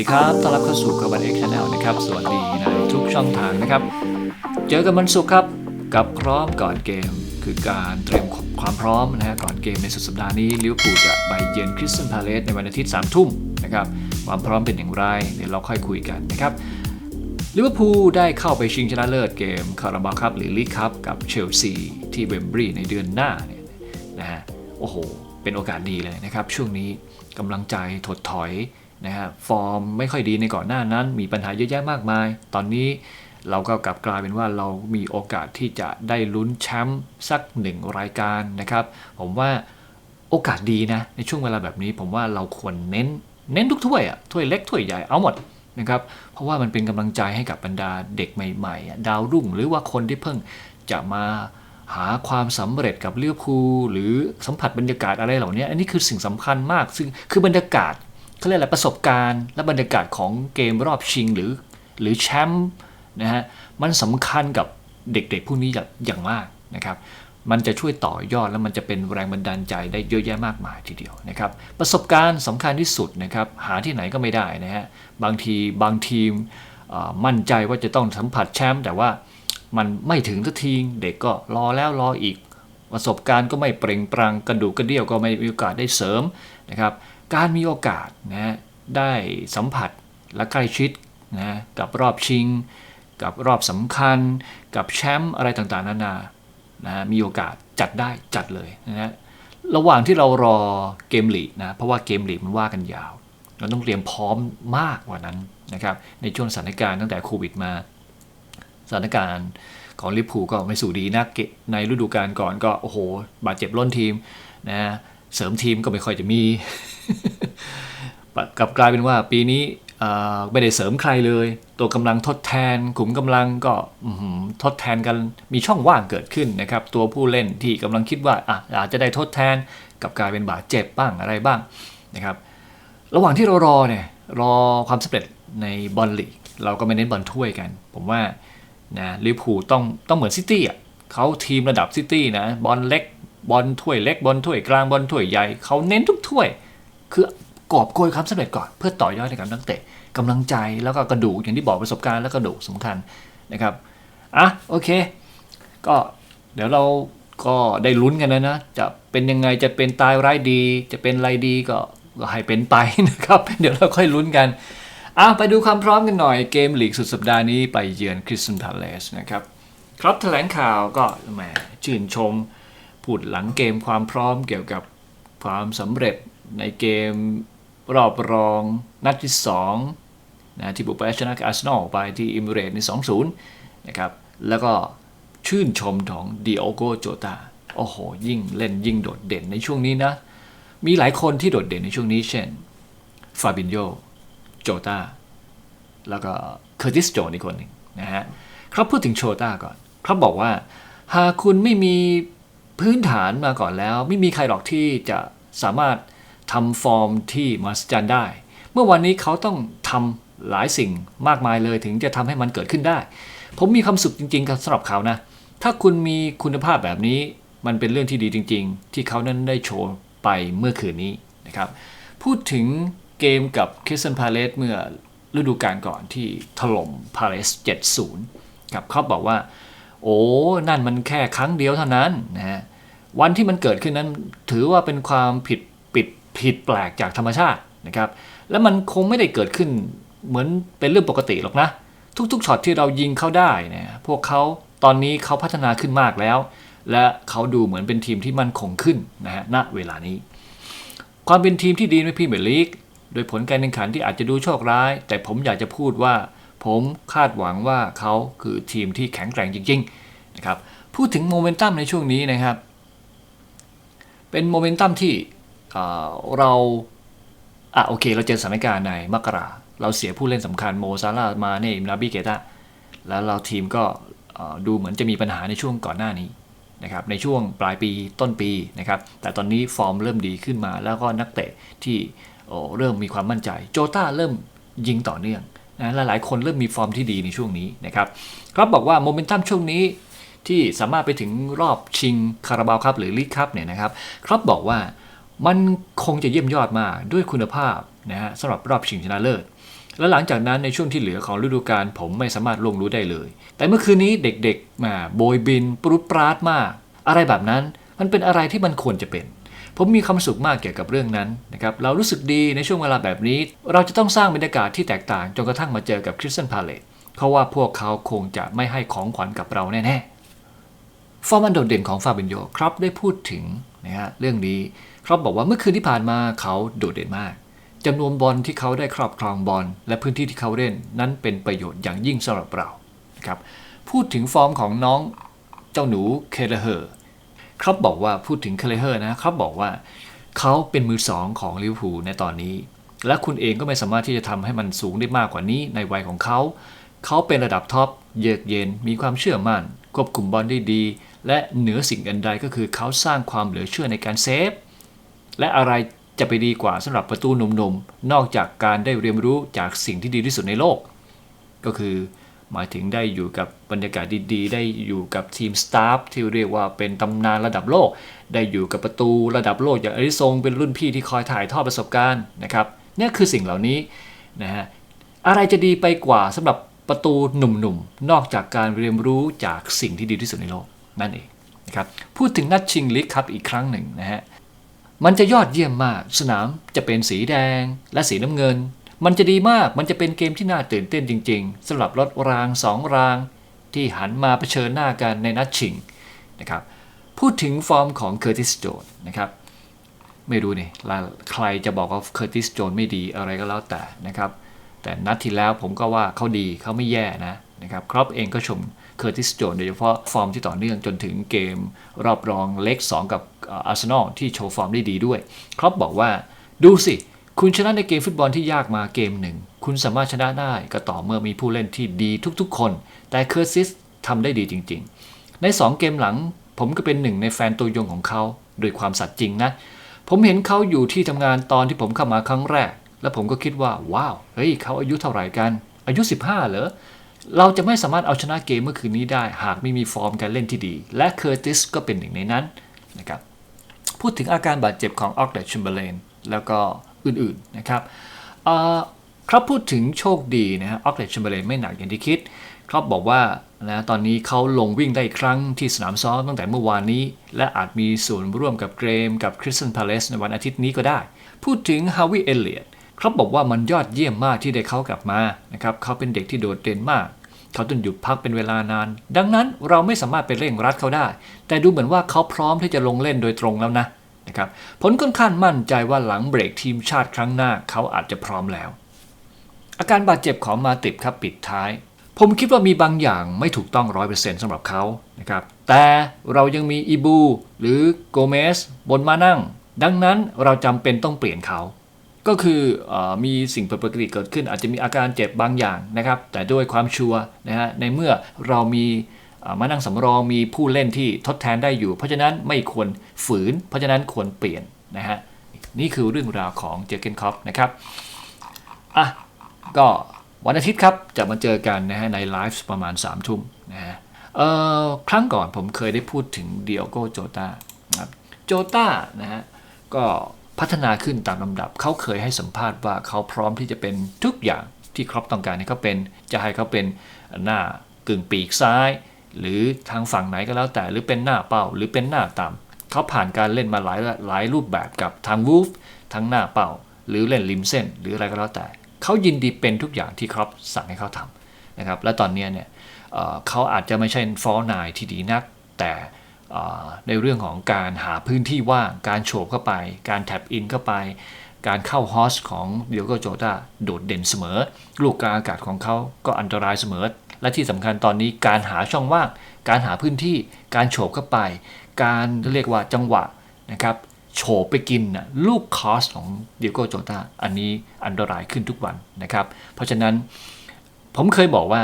ดีครับต้อนรับเข้าสู่กบันเอ็กชาแนลนะครับ สวัสดีในทุกช่องทางนะครับ เจอกันวันศุกร์ครับ กับพร้อมก่อนเกม คือการเตรียมความพร้อมนะฮะก่อนเกมในสุดสัปดาห์นี้ลิเวอร์พูลจะไปเยือนคริสตันพาเลสในวันอาทิตย์3ทุ่มนะครับ ความพร้อมเป็นอย่างไร เดี๋ยวเราค่อยคุยกันนะครับลิเวอร์พูลได้เข้าไปชิงชนะเลิศเกมคาราบาวคัพหรือลีกคัพกับเชลซีที่เวมบรีในเดือนหน้าเนี่ยนะฮะโอ้โห เป็นโอกาสดีเลยนะครับ ช่วงนี้กำลังใจถดถอย นะฮะฟอร์มไม่ค่อยดีในก่อนหน้านั้น มีปัญหาเยอะแยะมากมาย ตอนนี้เราก็กลับกลายเป็นว่าเรามีโอกาสที่จะได้ลุ้นแชมป์สักหนึ่งรายการนะครับ ผมว่าโอกาสดีนะในช่วงเวลาแบบนี้ ผมว่าเราควรเน้นเน้นทุกถ้วยอะถ้วยเล็กถ้วยใหญ่เอาหมดนะครับเพราะว่ามันเป็นกำลังใจให้กับบรรดาเด็กใหม่ๆ ดาวรุ่ง หรือว่าคนที่เพิ่งจะมาหาความสำเร็จกับเลี้ยวภูหรือสัมผัสบรรยากาศอะไรเหล่านี้ อันนี้คือสิ่งสำคัญมาก ซึ่งคือบรรยากาศ เขาเรียกอะไรประสบการณ์ และบรรยากาศของเกมรอบชิงหรือ หรือแชมป์นะฮะมันสำคัญกับเด็กๆผู้นี้อย่างมากนะครับ มันจะช่วยต่อยอดแล้วมันจะเป็นแรงบันดาลใจได้เยอะแยะมากมายทีเดียวนะครับ ประสบการณ์สำคัญที่สุดนะครับ หาที่ไหนก็ไม่ได้นะฮะบางทีบางทีมมั่นใจว่าจะต้องสัมผัสแชมป์แต่ว่ามันไม่ถึงสักทีเด็กก็รอแล้วรออีก ประสบการณ์ก็ไม่เปล่งปลังกระดูกกระเดี่ยวก็ไม่มีโอกาสได้เสริมนะครับ การมีโอกาสนะได้สัมผัสและใกล้ชิดนะกับรอบชิง กับรอบสำคัญ กับแชมป์อะไรต่างๆ นานานะมีโอกาสจัดได้จัดเลยนะฮะระหว่างที่เรารอเกมลีกนะเพราะว่าเกมลีกมันว่ากันยาว เราต้องเตรียมพร้อมมากกว่านั้นนะครับในช่วงสถานการณ์ตั้งแต่โควิดมาสถานการณ์ของลิเวอร์พูก็ไม่สู่ดีนักในฤดูกาลก่อนก็โอ้โห บาดเจ็บล้นทีมนะเสริมทีมก็ไม่ค่อยจะมีกลับกลายเป็นว่าปีนี้ไม่ได้เสริมใครเลย ตัวกำลังทดแทนกลุ่มกำลังก็ทดแทนกันมีช่องว่างเกิดขึ้นนะครับ ตัวผู้เล่นที่กำลังคิดว่าออาจจะได้ทดแทนกับกลายเป็นบาดเจ็บบ้างอะไรบ้างนะครับ ระหว่างที่เรารอเนี่ยรอความสำเร็จในบอลลีกเราก็ไม่เน้นบอลถ้วยกัน ผมว่านะลิเวอร์พูลต้องต้องเหมือนซิตี้อะเขาทีมระดับซิตี้นะบอลเล็กบอลถ้วยเล็กบอลถ้วยกลางบอลถ้วยใหญ่เขาเน้นทุกถ้วย คือกอบโกยความสำเร็จก่อนเพื่อต่อยอดในการนักเตะกำลังใจแล้วก็กระดูกอย่างที่บอกประสบการณ์และกระดูกสำคัญนะครับอะโอเค ก็เดี๋ยวเราก็ได้ลุ้นกันนะนะ จะเป็นยังไงจะเป็นตายร้ายดี จะเป็นไรดีก็ก็ให้เป็นไปนะครับ เดี๋ยวเราค่อยลุ้นกันอะไปดูความพร้อมกันหน่อยเกมลีกสุดสัปดาห์นี้ไปเยือนคริสตันพาเลสนะครับครับแถลงข่าวก็แหมชื่นชมพูดหลังเกมความพร้อมเกี่ยวกับความสำเร็จ ในเกมรอบรองนัดที่2นะที่บุกไปชนะอาร์เซนอลไปที่อิมเรตใน 2-0 นะครับ แล้วก็ชื่นชมของดิโอโกโจตาโอ้โห ยิ่งเล่นยิ่งโดดเด่นในช่วงนี้นะ มีหลายคนที่โดดเด่นในช่วงนี้เช่นฟาบินโยโจตาแล้วก็เคอร์ติสโจนอีกคนหนึ่งนะฮะครับพูดถึงโชต้าก่อนครับบอกว่า หากคุณไม่มีพื้นฐานมาก่อนแล้ว ไม่มีใครหรอกที่จะสามารถ ทำฟอร์มที่มหัศจรรย์ได้ เมื่อวันนี้เขาต้องทำหลายสิ่งมากมายเลยถึงจะทำให้มันเกิดขึ้นได้ ผมมีความสุขจริงๆกับสำหรับเขานะ ถ้าคุณมีคุณภาพแบบนี้มันเป็นเรื่องที่ดีจริง ๆ ที่เขานั้นได้โชว์ไปเมื่อคืนนี้นะครับ พูดถึงเกมกับคริสตันพาเลสเมื่อฤดูกาลก่อนที่ถล่มพาเลส7-0ครับเขาบอกว่า โอ้นั่นมันแค่ครั้งเดียวเท่านั้นนะฮะวันที่มันเกิดขึ้นนั้นถือว่าเป็นความผิด ผิดแปลกจากธรรมชาตินะครับ แล้วมันคงไม่ได้เกิดขึ้นเหมือนเป็นเรื่องปกติหรอกนะ ทุกๆช็อตที่เรายิงเข้าได้เนี่ยพวกเขาตอนนี้เขาพัฒนาขึ้นมากแล้ว และเขาดูเหมือนเป็นทีมที่มั่นคงขึ้นนะฮะณเวลานี้ ความเป็นทีมที่ดีในพรีเมียร์ลีกโดยผลการแข่งขันที่อาจจะดูโชคร้าย แต่ผมอยากจะพูดว่า ผมคาดหวังว่าเขาคือทีมที่แข็งแกร่งจริงๆนะครับพูดถึงโมเมนตัมในช่วงนี้นะครับ เป็นโมเมนตัมที่ เราอะโอเค เราเจอสถานการณ์ในมกราเราเสียผู้เล่นสำคัญโมซาลามาเน่นาบิเกตาแล้วเราทีมก็ดูเหมือนจะมีปัญหาในช่วงก่อนหน้านี้นะครับในช่วงปลายปีต้นปีนะครับแต่ตอนนี้ฟอร์มเริ่มดีขึ้นมาแล้วก็นักเตะที่เริ่มมีความมั่นใจ โจต้าเริ่มยิงต่อเนื่องนะหลายๆคนเริ่มมีฟอร์มที่ดีในช่วงนี้นะครับครับบอกว่าโมเมนตัมช่วงนี้ที่สามารถไปถึงรอบชิงคาราบาวครับหรือลีกครับเนี่ยนะครับครับบอกว่า มันคงจะเยี่ยมยอดมากด้วยคุณภาพนะฮะสำหรับรอบชิงชนะเลิศ และหลังจากนั้นในช่วงที่เหลือของฤดูกาลผมไม่สามารถลงรู้ได้เลย แต่เมื่อคืนนี้เด็กๆมาโบยบิน ปรุดปราดมาก อะไรแบบนั้นมันเป็นอะไรที่มันควรจะเป็น ผมมีความสุขมากเกี่ยวกับเรื่องนั้นนะครับเรารู้สึกดีในช่วงเวลาแบบนี้ เราจะต้องสร้างบรรยากาศที่แตกต่างจนกระทั่งมาเจอกับคริสตันพาเลตเพราะว่าพวกเขาคงจะไม่ให้ของขวัญกับเราแน่ๆฟอร์มอันโดดเด่นของฟาบินโยครับได้พูดถึงนะฮะเรื่องนี้ ครับบอกว่าเมื่อคืนที่ผ่านมาเขาโดดเด่นมากจำนวนบอลที่เขาได้ครอบครองบอลและพื้นที่ที่เขาเล่นนั้นเป็นประโยชน์อย่างยิ่งสำหรับเรานะครับพูดถึงฟอร์มของน้องเจ้าหนูเคเลเฮอร์ครับบอกว่าพูดถึงเคเลเฮอร์นะครับบอกว่าเขาเป็นมือสองของลิเวอร์พูลในตอนนี้ และคุณเองก็ไม่สามารถที่จะทำให้มันสูงได้มากกว่านี้ในวัยของเขา เขาเป็นระดับท็อปเยือกเย็นมีความเชื่อมั่น ควบคุมบอลได้ดี และเหนือสิ่งอันใดก็คือเขาสร้างความเหลือเชื่อในการเซฟ และอะไรจะไปดีกว่าสำหรับประตูหนุ่มๆ นอกจากการได้เรียนรู้จากสิ่งที่ดีที่สุดในโลก ก็คือหมายถึงได้อยู่กับบรรยากาศดีๆ ได้อยู่กับทีมสตาฟที่เรียกว่าเป็นตำนานระดับโลก ได้อยู่กับประตูระดับโลกอย่างอริซงเป็นรุ่นพี่ที่คอยถ่ายทอดประสบการณ์นะครับนี่คือสิ่งเหล่านี้นะฮะอะไรจะดีไปกว่าสำหรับประตูหนุ่มๆนอกจากการเรียนรู้จากสิ่งที่ดีที่สุดในโลกนั่นเองนะครับพูดถึงนัดชิงลิกครับอีกครั้งหนึ่งนะฮะ มันจะยอดเยี่ยมมาก สนามจะเป็นสีแดงและสีน้ำเงิน มันจะดีมากมันจะเป็นเกมที่น่าตื่นเต้นจริง ๆสำหรับรถรางสองราง ที่หันมาเผชิญหน้ากันในนัดชิงนะครับพูดถึงฟอร์มของเคอร์ติสโจนนะครับไม่รู้นี่ใครจะบอกว่าเคอร์ติสโจนไม่ดีอะไรก็แล้วแต่นะครับแต่นัดที่แล้วผมก็ว่าเขาดีเขาไม่แย่นะนะครับครอปเองก็ชม เคอร์ติสโจนโดยเฉพาะฟอร์มที่ต่อเนื่องจนถึงเกมรอบรองเล็ก 2 กับอาร์เซนอลที่โชว์ฟอร์มได้ดีด้วยครอปบอกว่าดูสิ คุณชนะในเกมฟุตบอลที่ยากมาเกมหนึ่ง คุณสามารถชนะได้ก็ต่อเมื่อมีผู้เล่นที่ดีทุกๆคน แต่เคอร์ซิสทำได้ดีจริง ๆ ใน 2 เกมหลัง ผมก็เป็นหนึ่งในแฟนตัวยงของเขาโดยความสัตย์จริงนะผมเห็นเขาอยู่ที่ทำงานตอนที่ผมเข้ามาครั้งแรก แล้วผมก็คิดว่า ว้าว เฮ้ยเขาอายุเท่าไหร่กัน อายุ 15 เหรอ เราจะไม่สามารถเอาชนะเกมเมื่อคืนนี้ได้ หากไม่มีฟอร์มการเล่นที่ดี และเคอร์ติสก็เป็นหนึ่งในนั้นนะครับพูดถึงอาการบาดเจ็บของออกเดชิมเบเลนแล้วก็อื่นๆนะครับครับพูดถึงโชคดีนะฮะออกเดชิมเบเลนไม่หนักอย่างที่คิด ครับบอกว่านะตอนนี้เขาลงวิ่งได้ครั้งที่สนามซ้อมตั้งแต่เมื่อวานนี้ และอาจมีส่วนร่วมกับเกรมกับคริสตันพาเลสในวันอาทิตย์นี้ก็ได้ พูดถึงฮาวิเอเลียต ครับอกว่ามันยอดเยี่ยมมากที่ได้เขากลับมานะครับเขาเป็นเด็กที่โดดเด่นมาก เขาต้องหยุดพักเป็นเวลานาน ดังนั้นเราไม่สามารถไปเร่งรัดเขาได้ แต่ดูเหมือนว่าเขาพร้อมที่จะลงเล่นโดยตรงแล้วนะนะครับผลค่อนข้างมั่นใจว่าหลังเบรกทีมชาติครั้งหน้าเขาอาจจะพร้อมแล้ว อาการบาดเจ็บของมาติบครับปิดท้าย ผมคิดว่ามีบางอย่างไม่ถูกต้องร้อยเปอร์เซ็นต์สำหรับเขานะครับแต่เรายังมีอีบู หรือโกเมสบนมานั่ง ดังนั้นเราจำเป็นต้องเปลี่ยนเขา ก็คืออมีสิ่งผิดปกติเกิดขึ้น อาจจะมีอาการเจ็บบางอย่างนะครับ แต่ด้วยความชัวร์นะฮะในเมื่อเรามีมานั่งสำรองมีผู้เล่นที่ทดแทนได้อยู่ เพราะฉะนั้นไม่ควรฝืน เพราะฉะนั้นควรเปลี่ยนนะฮะนี่คือเรื่องราวของเจอเกนคอฟนะครับอะก็วันอาทิตย์ครับจะมาเจอกันนะฮะในไลฟ์ประมาณ3ามทุ่มนะฮะครั้งก่อนผมเคยได้พูดถึงเดียโกโจตาครับโจตานะฮะก็ พัฒนาขึ้นตามลำดับ เขาเคยให้สัมภาษณ์ว่าเขาพร้อมที่จะเป็นทุกอย่างที่ครอปต้องการให้เขาเป็น จะให้เขาเป็นหน้ากึ่งปีกซ้าย หรือทางฝั่งไหนก็แล้วแต่หรือเป็นหน้าเป้าหรือเป็นหน้าต่ำเขาผ่านการเล่นมาหลายหลายรูปแบบกับทางวูฟทั้งหน้าเป้าหรือเล่นริมเส้น หรืออะไรก็แล้วแต่ เขายินดีเป็นทุกอย่างที่ครอปสั่งให้เขาทำนะครับและตอนนี้เนี่ยเขาอาจจะไม่ใช่ฟอร์นายที่ดีนัก แต่ ในเรื่องของการหาพื้นที่ว่าง การโฉบเข้าไป การแท็บอินเข้าไป การเข้าฮอสของเดียโกโจตาโดดเด่นเสมอ ลูกกลางอากาศของเขาก็อันตรายเสมอ และที่สำคัญตอนนี้การหาช่องว่าง การหาพื้นที่ การโฉบเข้าไป การเรียกว่าจังหวะนะครับโฉบไปกินลูกคอสของเดียโกโจตาอันนี้อันตรายขึ้นทุกวันนะครับ เพราะฉะนั้นผมเคยบอกว่า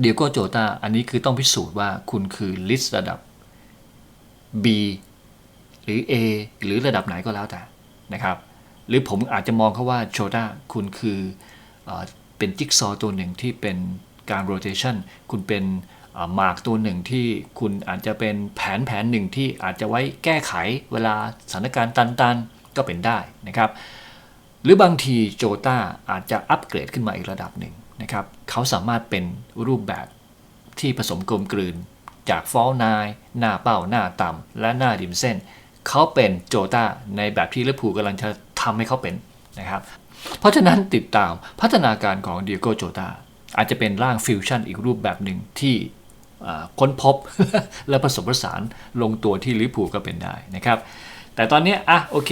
เดียโกโจตาอันนี้คือต้องพิสูจน์ว่าคุณคือลิสต์ระดับ B หรือ A หรือระดับไหนก็แล้วแต่นะครับ หรือผมอาจจะมองเขาว่าโชด้าคุณคืออเป็นจิ๊กซอตัวหนึ่งที่เป็นการโรเตชันคุณเป็นหมากตัวหนึ่งที่คุณอาจจะเป็นแผนแผนหนึ่งที่อาจจะไว้แก้ไขเวลาสถานการณ์ตันๆ ก็เป็นได้นะครับ หรือบางทีโจตาอาจจะอัปเกรดขึ้นมาอีกระดับหนึ่งนะครับเขาสามารถเป็นรูปแบบที่ผสมกลมกลืน จากฟอลนายหน้าเป้าหน้าต่ำและหน้าริมเส้น เขาเป็นโจตาในแบบที่ลิเวอร์พูลกำลังจะทำให้เขาเป็นนะครับเพราะฉะนั้นติดตามพัฒนาการของเดียโกโจตาอาจจะเป็นร่างฟิวชั่นอีกรูปแบบหนึ่งที่ค้นพบและผสมผสานลงตัวที่ลิเวอร์พูลก็เป็นได้นะครับ แต่ตอนนี้อะโอเค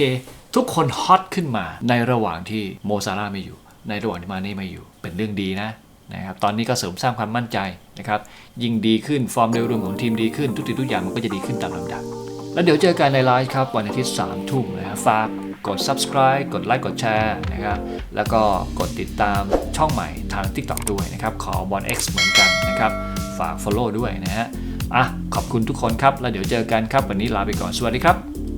ทุกคนฮอตขึ้นมาในระหว่างที่โมซาร่าไม่อยู่ ในระหว่างที่มาเน่ไม่อยู่ เป็นเรื่องดีนะ นะครับตอนนี้ก็เสริมสร้างความมั่นใจนะครับยิ่งดีขึ้นฟอร์มโดยรวมของทีมดีขึ้นทุกสิ่งทุกอย่างมันก็จะดีขึ้นตามลำดับ แล้วเดี๋ยวเจอกันในไลฟ์ครับ วันอาทิตย์3ทุ่มนะครับฝากกด subscribe กดไลค์กดแชร์นะครับแล้วก็กดติดตามช่องใหม่ทาง TikTok ด้วยนะครับขอบอล X เหมือนกันนะครับฝาก follow ด้วยนะฮะอะขอบคุณทุกคนครับ แล้วเดี๋ยวเจอกันครับ วันนี้ลาไปก่อนสวัสดีครับ